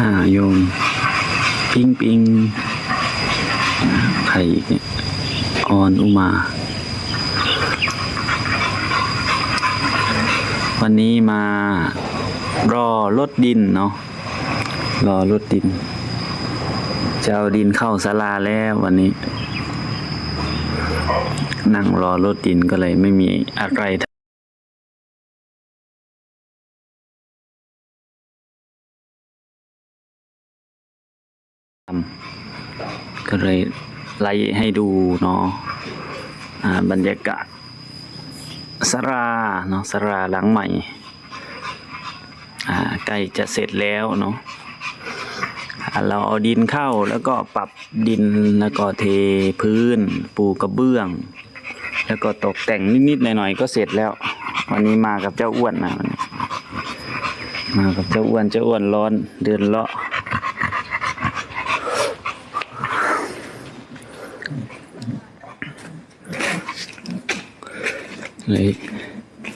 ห้าโยม ปิงปิงใครอีกเนี่ยออนอุมา วันนี้มารอรถดินเนาะรอรถดินจะเอาดินเข้าศาลาแล้ววันนี้ นั่งรอรถดินก็เลยไม่มีอะไร เลยไล่ให้ดูเนาะบรรยากาศสราเนาะสราหลังใหม่ใกล้จะเสร็จแล้วเนาะเราเอาดินเข้าแล้วก็ปรับดินแล้วก็เทพื้น ปูกระเบื้อง แล้วก็ตกแต่งนิดๆหน่อยๆก็เสร็จแล้ว วันนี้มากับเจ้าอ้วนนะมากับเจ้าอ้วนเจ้าอ้วนร้อนเดินเลาะ เลย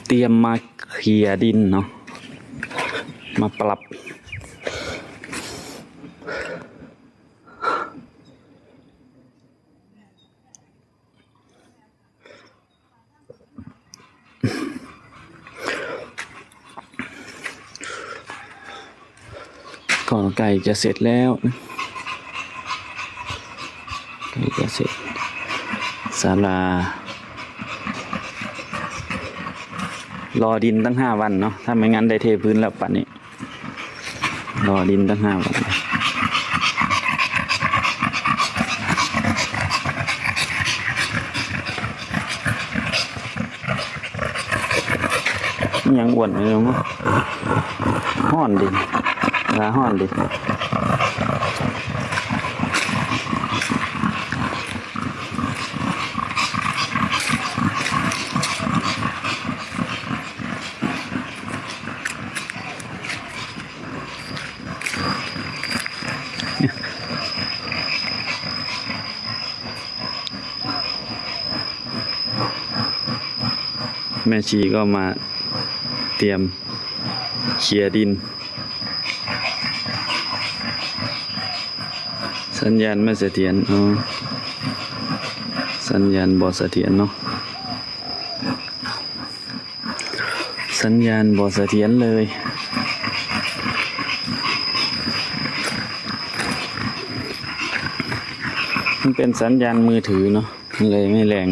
เตรียมมาเคลียดินเนาะมาปรับ ก่อนไก่จะเสร็จแล้วไก่จะเสร็จศาลา รอดินตั้งห้าวันเนาะถ้าไม่งั้นได้เทพื้นแล้วปัดนี้ รอดินตั้งห้าวันยังอ้วนเลยมั้งห้อนดิลาห้อนดิ ม่ชีก็มาเตรียมเคลียดิน สัญญาณไม่เสถียรอ๋อสัญญาณบอเสถียรเนาะสัญญาณบอเสถียรเลยมันเป็นสัญญาณมือถือเนาะมันเลยไม่แรง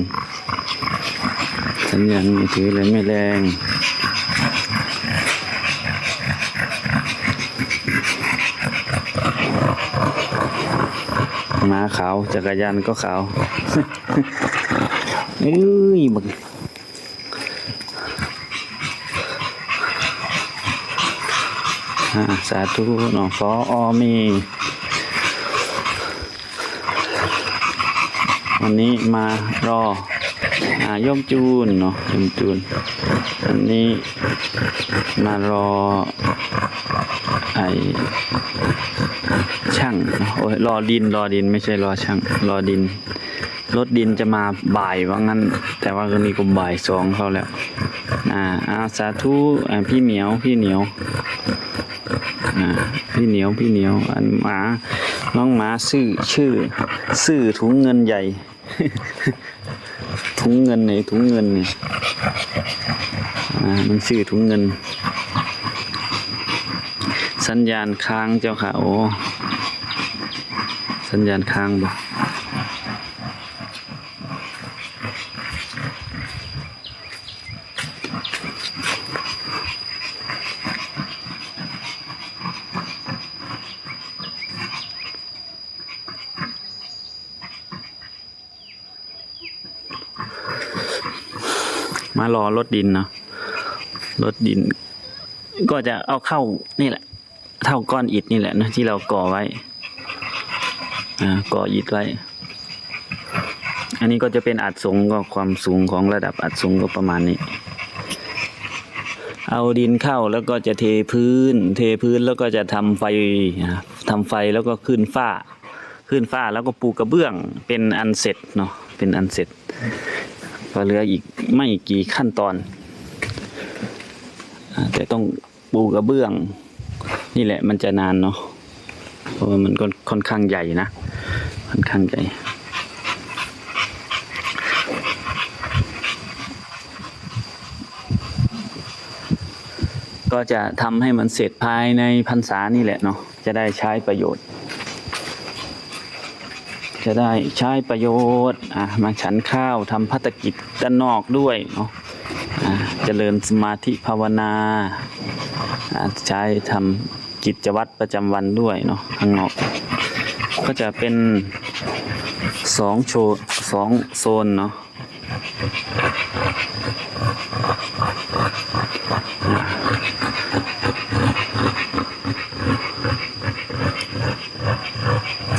สัญญาณมือถือเลยไม่แรงม้าขาว จักรยานก็ขาวเอ้ยบังสาธุหนองฟออมี วันนี้มารอ ย่อมจูนเนาะย่อมจูนวันนี้มารอไอช่างโอ้ยรอดินรอดินไม่ใช่รอช่างรอดินรถดินจะมาบ่ายว่างั้น แต่ว่าก็นี้ก็บ่ายสองเขาแล้ว อ่าอาสาธุอ่าพี่เหนียวพี่เหนียวอ่าพี่เหนียวพี่เหนียวอันหมาน้องหมาซื่อชื่อซื่อถุงเงินใหญ่ ถุงเงินไหนถุงเงินเนี่ยมันชื่อถุงเงิน สัญญาณค้างเจ้าค่ะโอ้สัญญาณค้างบ่ มารอรถดินเนาะรถดิน ก็จะเอาเข้านี่แหละ เท่าก้อนอิฐนี่แหละนะที่เราก่อไว้อ่าก่ออิฐไว้ อันนี้ก็จะเป็นอัดสูงก็ความสูงของระดับอัดสูงก็ประมาณนี้ เอาดินเข้าแล้วก็จะเทพื้น เทพื้นแล้วก็จะทำไฟอ่าทำไฟแล้วก็ขึ้นฝ้า ขึ้นฝ้าแล้วก็ปูกระเบื้องเป็นอันเสร็จเนาะเป็นอันเสร็จ ก็เหลืออีกไม่กี่ขั้นตอน แต่ต้องปูกระเบื้อง นี่แหละมันจะนานเนาะเพราะว่ามันก็ค่อนข้างใหญ่นะ ค่อนข้างใหญ่ก็จะทำให้มันเสร็จภายในพรรษานี่แหละเนาะจะได้ใช้ประโยชน์ จะได้ใช้ประโยชน์อะมาฉันข้าวทำพัฒกิจด้านนอกด้วยเนาะเจริญสมาธิภาวนาใช้ทำกิจวัตรประจำวันด้วยเนาะข้างนอก ก็จะเป็นสองโชสองโซนเนาะ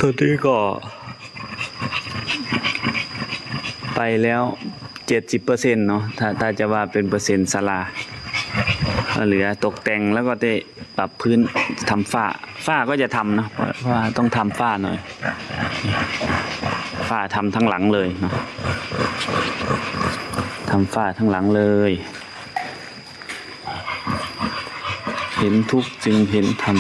ตัวนี้ก็ ไปแล้วเจ็ดสิบเปอร์เซ็นต์เนาะถ้าถ้าจะว่าเป็นเปอร์เซ็นต์ศาลาเหลือตกแต่งแล้วก็ได้ปรับพื้นทำฝ้าฝ้าก็จะทำเนาะเพราะว่าต้องทำฝ้าหน่อยฝ้าทำทั้งหลังเลยเนาะทำฝ้าทั้งหลังเลย เห็นทุกจึงเห็นธรรม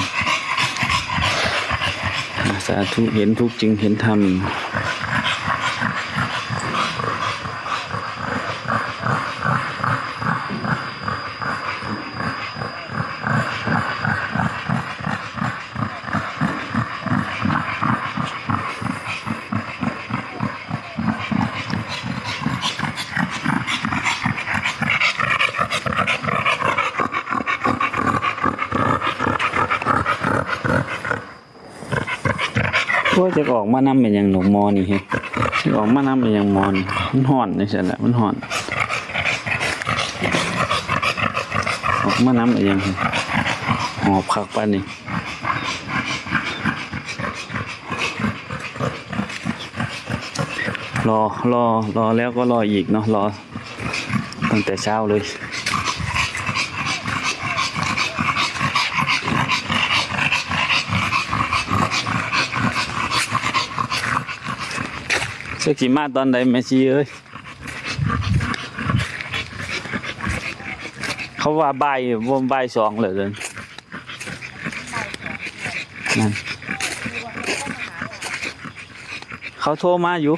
สาธุเห็นทุกจึงเห็นธรรม มานำเป็นอย่างหนูมอนี่เฮ้ยจะออกมานำเป็นอย่างมอนมันห่อนนี่ใช่แหละมันห่อน ออกมานำเป็นอย่างหอบคักปานนี่รอรอรอแล้วก็รออีกเนาะรอตั้งแต่เช้าเลย เช็คสิมาตอนใดแม่ชีเอ้ยเขาว่าบ่ายบ่บ่ายสองเลยเดินนั่นเขาโทรมาอยู่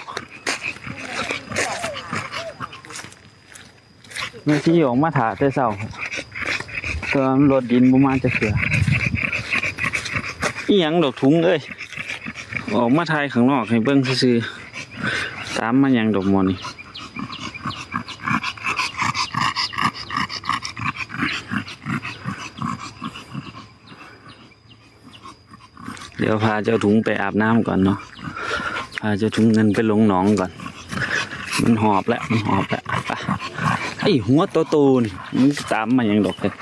แม่ชีออกมาถาแต่เช้าตอนรถดินบ่มาจะเสืออีหยังดอกถุงเอ้ยออกมาถ่ายข้างนอกให้เบิ่งซื่อ ตามมายังดอกมนี่เดี๋ยวพาเจ้าถุงไปอาบน้ำก่อนเนาะ พาเจ้าถุงเงินไปลงหนองก่อน มันหอบแล้ว มันหอบแล้วไอหัวโตตูนมันตามมายังดอกเลย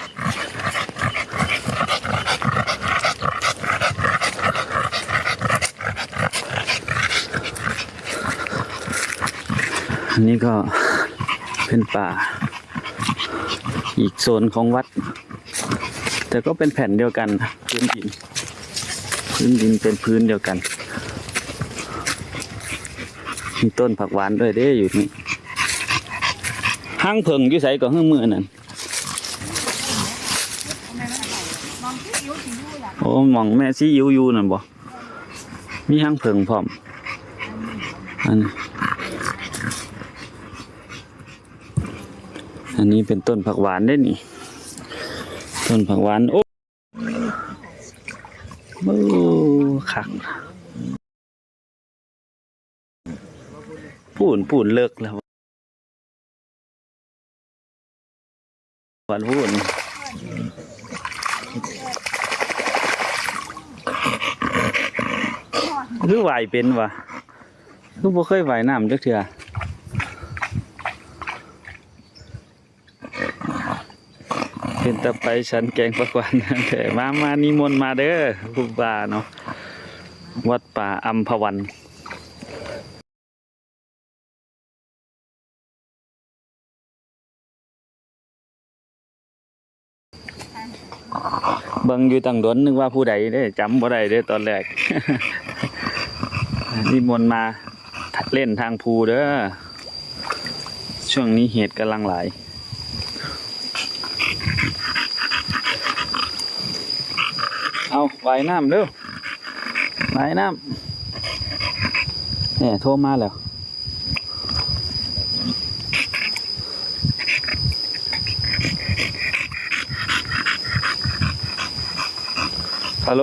อันนี้ก็เป็นป่า อีกโซนของวัด แต่ก็เป็นแผ่นเดียวกัน พื้นดิน พื้นดินเป็นพื้นเดียวกัน มีต้นผักหวานด้วยเด้อยู่นี่ห้างเพิงอยู่ใสก็ห้างมือนั่นโอ้หมองแม่ซีอิวยูนั่นบ่มีห้างเพิงพร้อมอันนี้ นนี้เป็นต้นผักหวานได้นี่ ต้นผักหวาน โอ้โอ้คักปูนปูนเลิกแล้วหวานปูนคือไหวเป็นวะคือบ่เคยไหวน้ำจักเทื่อ เป็นตะไปฉันแกงประกวานนั่นมามานิมนต์มาเด้อครูบาเนาะวัดป่าอัมพวันเบิ่งอยู่ตั้งดนนึกว่าผู้ใดได้จำบ่ได้เด้ตอนแรกนิมนต์มาเล่นทางภูเด้อช่วงนี้เหตุกำลังหลาย เอาว่ายน้ำเร็วไหนน้ำเนี่ยโทรมาแล้วฮัลโหล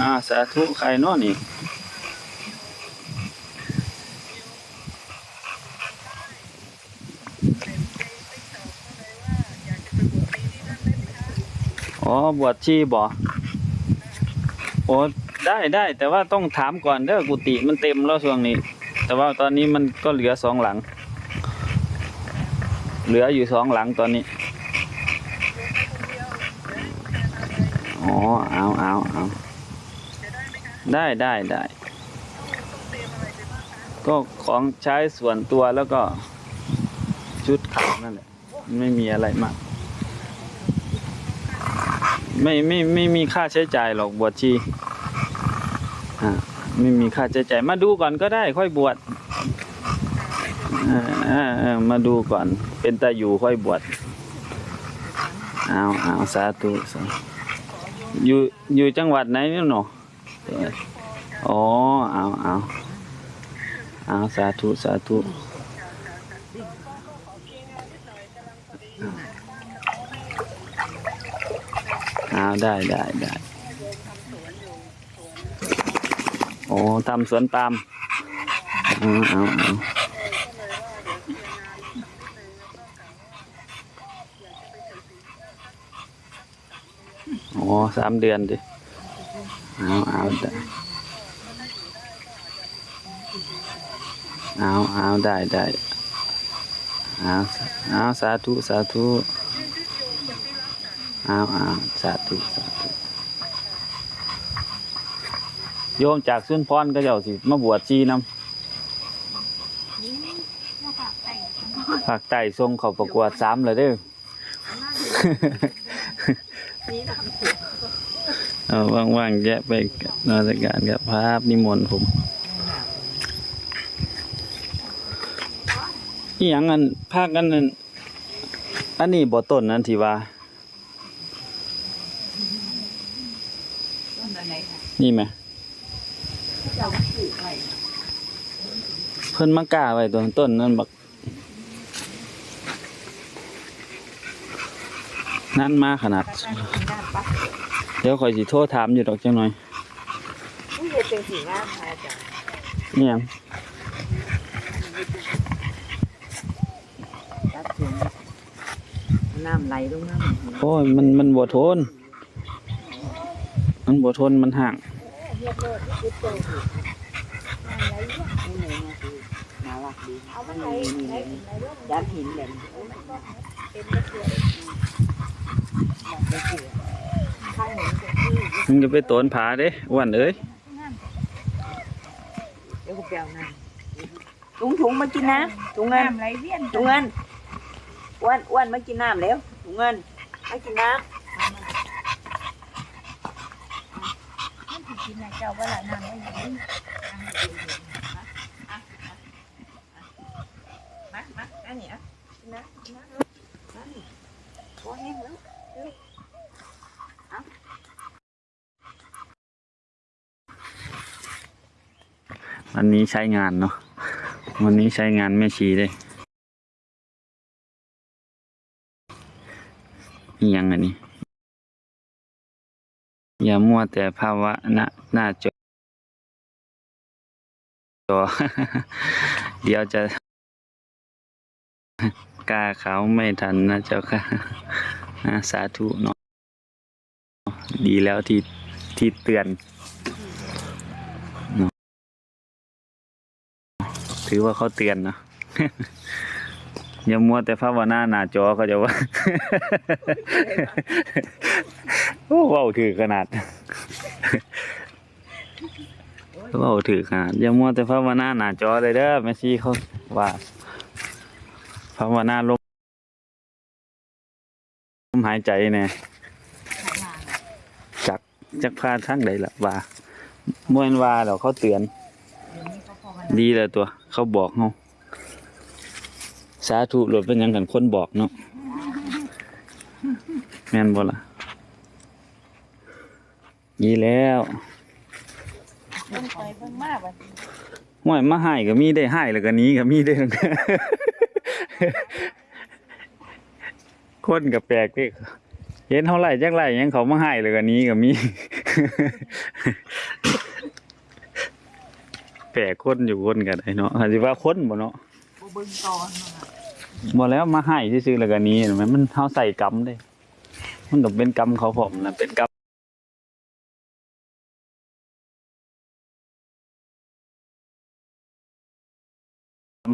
อ่าสาธุใครนอนี่อ๋ อ๋อบวชชีบ่โอ้ได้ได้แต่ว่าต้องถามก่อนเด้อกุฏิมันเต็มแล้วช่วงนี้ แต่ว่าตอนนี้มันก็เหลือสองหลัง เหลืออยู่สองหลังตอนนี้อ๋อเอาเอาเอาได้ได้ได้ก็ของใช้ส่วนตัวแล้วก็ชุดขาวนั่นแหละไม่มีอะไรมาก ไม่ไม่ไม่มีค่าใช้จ่ายหรอกบวชชีอ่าไม่มีค่าใช้จ่ายมาดูก่อนก็ได้ค่อยบวชมาดูก่อน เป็นตาอยู่ค่อยบวชเอาเอาสาธุสาธุอยู่อยู่จังหวัดไหนเนี่ยหนออ๋อเอาเอาเอาสาธุสาธุเอา ได้ได้ได้โอ้ทำสวนปาล์มเอาเอาเอาโอ้สามเดือนดิเอาเอาได้เอาเอาได้ได้เอาเอาสาธุ สาธุ อ้าเอาสาธุสาธุโยมจากสุนพรก็เจ้าสิมาบวชชีนำภาคใต้ทรงเขาประกวดสามเลยเด้อเอาว่างๆแยะไปนมัสการกับภาพนิมนต์ผมอีหยังอันภาคกันนั้นอันนี้บ่ต้นนั้นที่ว่า นี่ไหมเพิ่นมากาไว้ตัวต้นนั้นบักนั่นมาขนาด เดี๋ยวคอยสิโทรถามอยู่ดอกจังหน่อยเป็นสีงามค่ะอาจารย์นี่ยังน้ำไหลลงน้ำโอ้ยมันมันบ่ทน มันบ่ทนมันห่าง น่ารักดีเอามันไหลไหลยัดหินแบบข้างหนึ่งมันจะไปโตนผาเด้อ้วันเอ้ยเดี๋ยวกูไปเอาน้ำถุงถุงมากินน้ำถุงเงินน้ำไหลเวียนถุงเงินอ้วนอ้วนมากินน้ำแล้วถุงเงินมากินน้มั สิกินนะเจ้านานไม่ยืนมามาอันนี้อะกินน้ำกินน้ำอันนี้โอ้แห้งแล้ววันนี้ใช้งานเนาะ วันนี้ใช้งานแม่ชีได้อีหยังอันนี้ อย่ามัวแต่ภาวะหน้าหน้าจอ เดี๋ยวจะกล้าเขาไม่ทันนะเจ้าค่ะสาธุเนาะดีแล้วที่ที่เตือน ถือว่าเขาเตือนนะอย่ามัวแต่ภาวนาหน้าจอเขาจะว่า โอ้ว้าถือขนาดว้าถือขนาดอย่ามัวแต่ภาวนาหน้าจอเลยเด้อแม่ชีเขาว่าภาวนาลมลมหายใจเนี่ยจักจักพาทั้งใดล่ะว่าเมื่อวันว่าเราเขาเตือน ดีเลยตัว เขาบอกเฮาสาธุหลดเป็นยังกันคนบอกเนาะแม่นบ่ล่ะ ดีแล้วเบิ่งไปเบิ่งมาบัดห่วยมาให้ก็มีได้ให้แล้วก็หนี้ก็มีได้ คนก็แปลกเด้เห็นเท่าไหร่จักไรยังเขามาให้แล้วก็หนี้ก็มี แปลกคนอยู่คนกันไอ้เนาะอาจสิว่าคนบ่เนาะบ่เบิ่งตอนมาบ่แล้วมาให้ซื่อๆแล้วก็หนี้เห็นไหมมันเฮาใส่กรรมเด้ มันก็เป็นกรรมเขาผมนะเป็นกรรม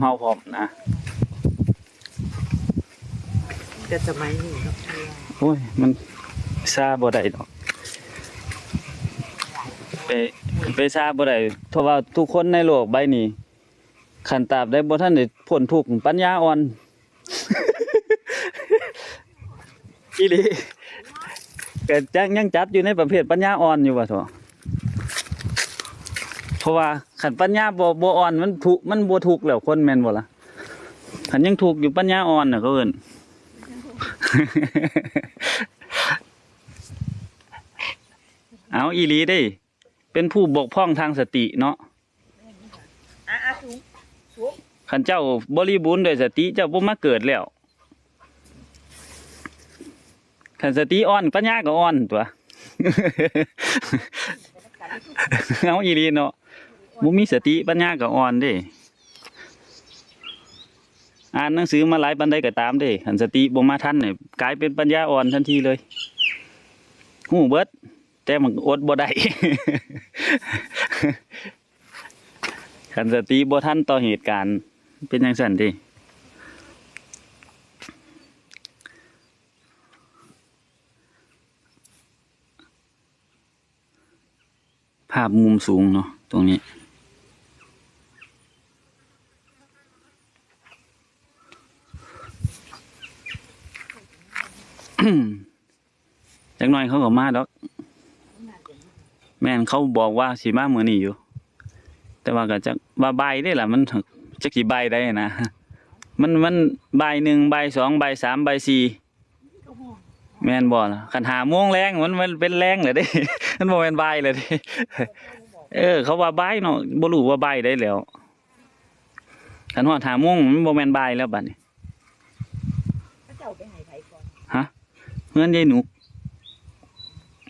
เฮาผมนะแต่สมัยนี้ครับโอ้ย มันซาบ่ได้ดอก ไปไปซาบ่ได้เพราะว่าทุกคนในโลกใบนี้ขันตราบได้บ่ทันได้พ้นทุกข์ปัญญาอ่อนอีหลีก็จังยังจัดอยู่ในประเภทปัญญาอ่อนอยู่ว่าเถอะเพ ราะว่าขันปัญญาบ่บ่อ่อนมันทุกมันบ่ทุกแล้วคนแม่นบ่ล่ะขันยังทุกอยู่ปัญญาอ่อนน่ะเขาเอิ้นเอาอีหลีได้ เป็นผู้บกพร่องทางสติเนาะขันเจ้าบริบูรณ์โดยสติเจ้าบ่มาเกิดแล้วขันสติอ่อนปัญญาก็อ่อนตัว เอาอีหลีเนาะ บ่มีสติปัญญาก็อ่อนเด้ อ่านหนังสือมาหลายปันใดก็ตามเด้ขันสติบ่มาทันเนี่ยกลายเป็นปัญญาอ่อนทันทีเลยหูเบิด แต่มันอดบ่ได้ขันสติบ่ทันต่อเหตุการณ์ เป็นจังซั่นด้ภาพมุมสูงเนาะตรงนี้ จักหน่อยเขาก็มาดอก แม่นเขาบอกว่าสิมามื้อนี้อยู่ แต่ว่าก็จักว่าใบได้ล่ะ มันจักสิใบได้นะมันมันใบหนึ่งใบสองใบสามใบสี่แม่นบ่ล่ะคันหาโมงแรงมันมันเป็นแรงเลยด้มันบ่แม่นใบเลยด้เออ เขาว่าใบเนาะบ่รู้ว่าใบได้แล้วคันฮอดหาโมงมันบ่แม่นใบแล้วบัดนี้ พระเจ้าไปให้ไผก่อน เฮือนยายหนุก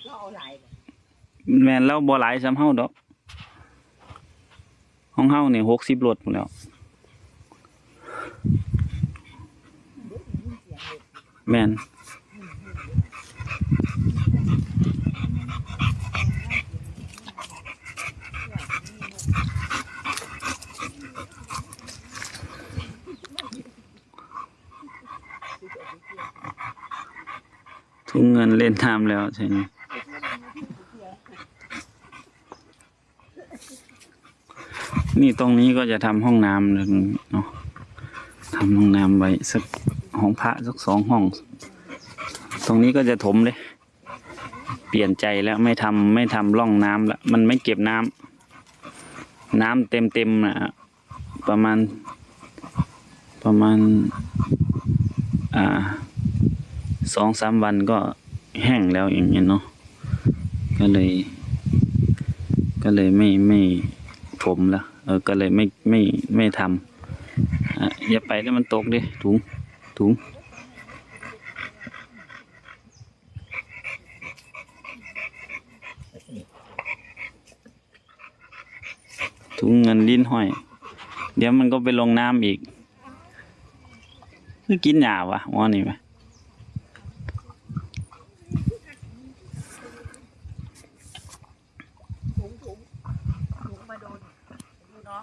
เราเอาหลายบ่แม่นเราบ่หลายซ้ำเฮาดอกของเฮานี่60รถพุ่นแหล้วแม่น ทุ่งเงินเล่นน้ำแล้วใช่ไหมนี่ตรงนี้ก็จะทำห้องน้ำเลยเนาะทำห้องน้ำไว้สักห้องพระสักสองห้อง ตรงนี้ก็จะถมเลย เปลี่ยนใจแล้วไม่ทำไม่ทำร่องน้ำละมันไม่เก็บน้ำน้ำเต็มเต็มนะประมาณประมาณ อ่า สองสามวันก็แห้งแล้วอย่างเงี้ยเนาะก็เลย ก็เลยไม่ไม่ถมละเออก็เลยไม่ไม่ไม่ทำอะอย่าไปแล้วมันตกดิถุงถุงถุงเงินลิ้นห้อย เดี๋ยวมันก็ไปลงน้ำอีก คือกินหยาวะว่านี่ไหม ถุงถุงถุงมาโดนดูเนาะ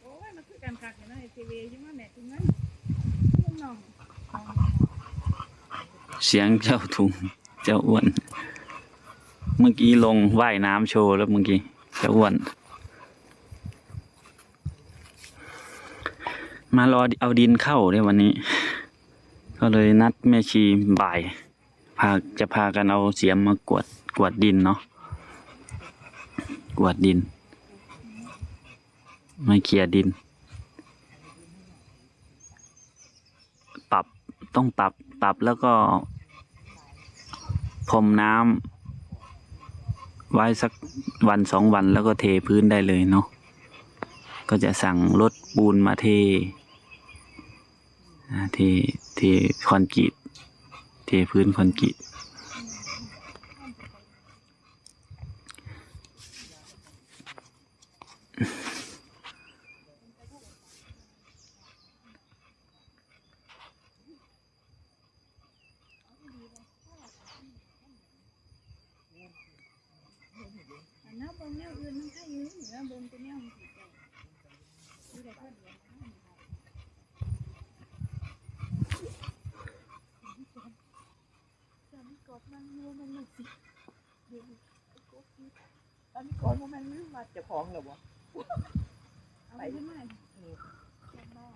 โอ้ยมันคือการคักเนาะไอ้ทีวีใช่ไหมแม่ถุงนั้นถุงน้อง เสียงเจ้าถุง เจ้าอ้วน เมื่อกี้ลงว่ายน้ำโชว์แล้วเมื่อกี้ เจ้าอ้วน มารอเอาดินเข้าด้วยวันนี้ ก็เลยนัดแม่ชีบ่ายพาจะพากันเอาเสียมมากวดกวดดินเนาะกวดดินไม่เคลียร์ดิน ปรับต้องปรับปรับแล้วก็ พรมน้ำไว้สักวันสองวันแล้วก็เทพื้นได้เลยเนาะก็จะสั่งรถปูนมาเทอ่าเทเทคอนกรีตเทพื้นคอนกรีต อันนั้นเบิ่งแนวอื่นมันใครอยู่เหนือเบิ่งตัวแนวมันสิเจ้าดูได้เพิ่นเดียวนะจำกดมันงูมันมันสิ ตอนนี้ก่อนว่ามันไม่มาเจ้าของเหรอวะอาไปได้ไหมเออจำได้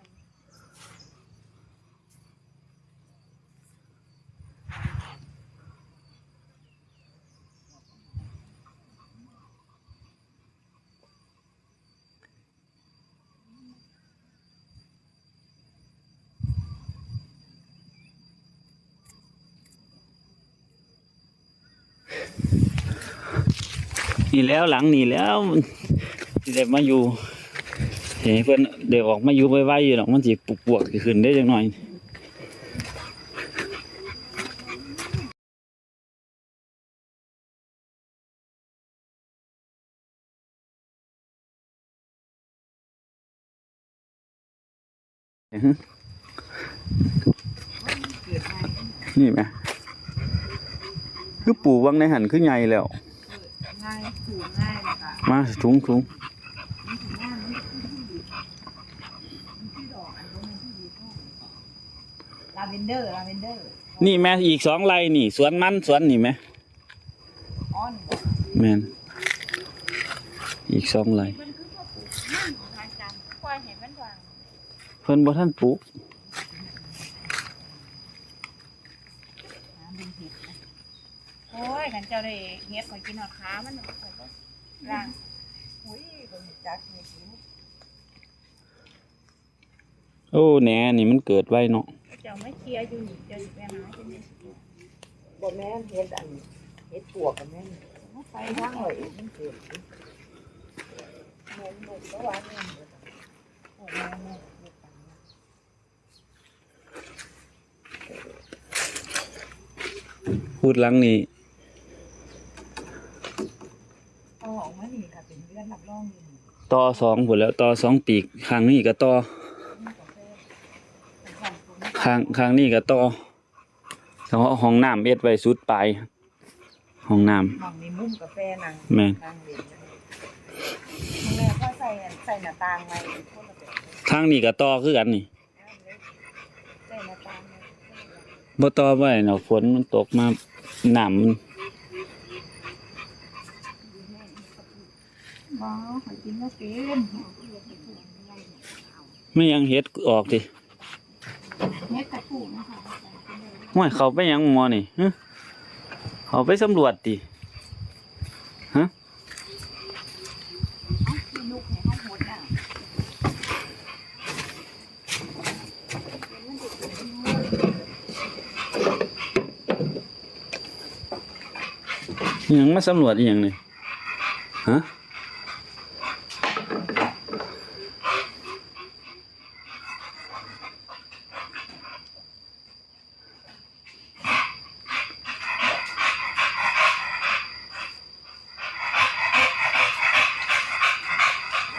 นี่แล้วหลังนี่แล้วสิได้มาอยู่เห็นเพิ่นเดี๋ยวออกมาอยู่ไว้ๆอยู่หรอกมันสิปวกๆสิขึ้นได้จังหน่อยนี่ไหม คือปลูกวังในหันคือใหญ่แล้ว ง่ายถูกง่ายเลยค่ะมาถุงถุงลาเวนเดอร์ลาเวนเดอร์นี่แม่อีกสองไร่นี่ สวนมันสวนนี่ไหมอ้อนแม่นอีกสองไร่มันคือพ่อปลูกนั่นทางจันปล่อยให้มันวางเพิ่นบ่ท่านปลูก โอ้ยกันเจ้าได้เฮ็ดข่อยกินหอดขามันนะข่อยบ่ล้างอุ้ยคนจักนี่กินโอ้แหนนี่มันเกิดไว้เนาะเจ้าไม่เคลียร์อยู่นี่เจ้าสิไปหาจังได๋บ่แม่นเฮ็ดอันเฮ็ดปวกกันแม่นไปทางเลยมันเกิดแม่นหมดก็ว่าแม่นโอ้แม่แม่เฮ็ดตังพูดลังนี่ เอาออกมานี่ค่ะเป็นเรื่องรับรองอยู่ ต่อสองผลแล้วต่อสองปีกข้างนี้ก็ต่อข้างข้างนี้ก็ต่อแล้วห้องน้ำเอ็ดไว้สุดปลายห้องน้ำหม่องมีมุมกาแฟนั่งแม่นนั่งเล่นแม่ก็ใส่ใส่หน้าต่างไว้คนละแบบข้างนี้ก็ต่อคือกันนี่ใส่หน้าต่างไว้บ่ต่อไว้เนาะฝนมันตกมาน้ำมั นบ่ข่อยกินบ่เป็นไม่ยังเฮ็ดออกดิเฮ็ดตะปูนะคะห้วยเขาไปหยังหมอนี่ฮะเขาไปสำรวจดิมีลูกให้เฮาโหดอะอิหยังมาสำรวจอีหยังนี่ฮะ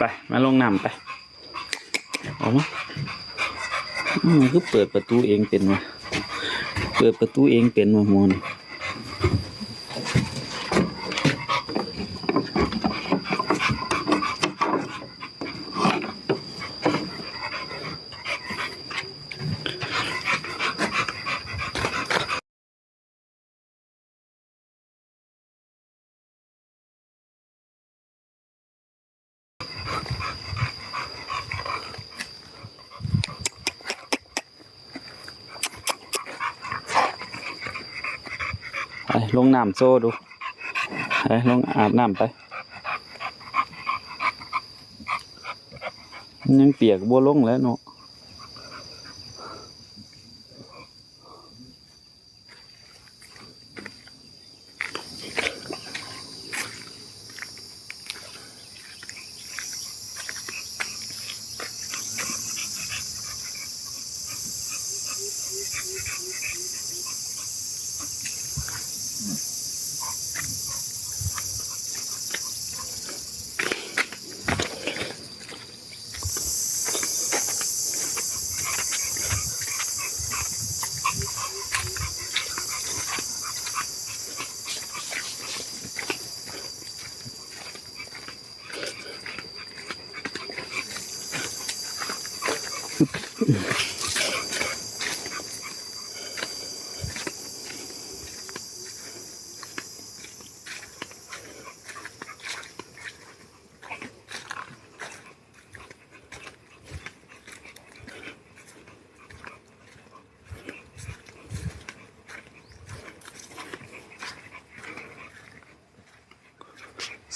ไป มามไปออกมาอืมคือเปิดประตูเองเป็นวะเปิดประตูเองเป็นวะโมน ลงน้ำโซ่ดูไปลงอาบน้ำไปนยังเปียกบัวลงแล้วเนาะ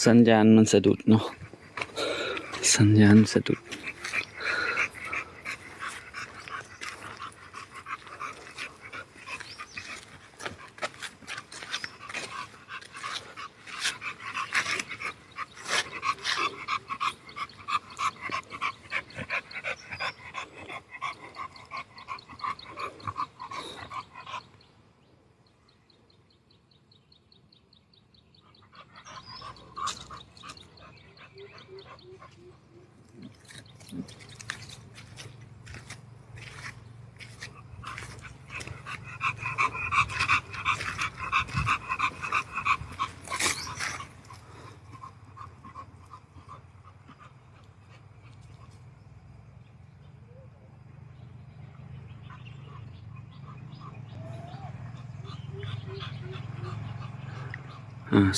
สัญญาณมันสะดุดเนาะสัญญาณสะดุด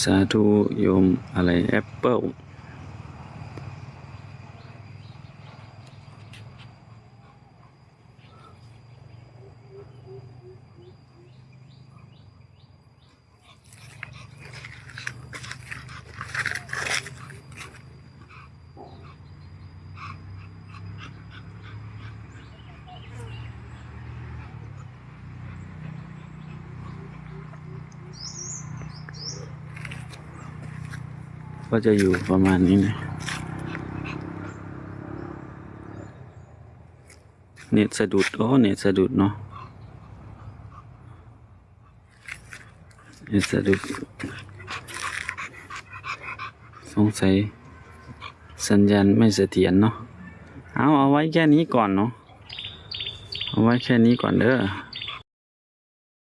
สาธุโยมอะไรแอปเปิล ก็จะอยู่ประมาณนี้นะเน็ตสะดุด โอ้เน็ตสะดุดเนาะเน็ตสะดุด สงสัย สัญญาณไม่เสถียรเนาะเอาเอาไว้แค่นี้ก่อนเนาะเอาไว้แค่นี้ก่อนเด้อ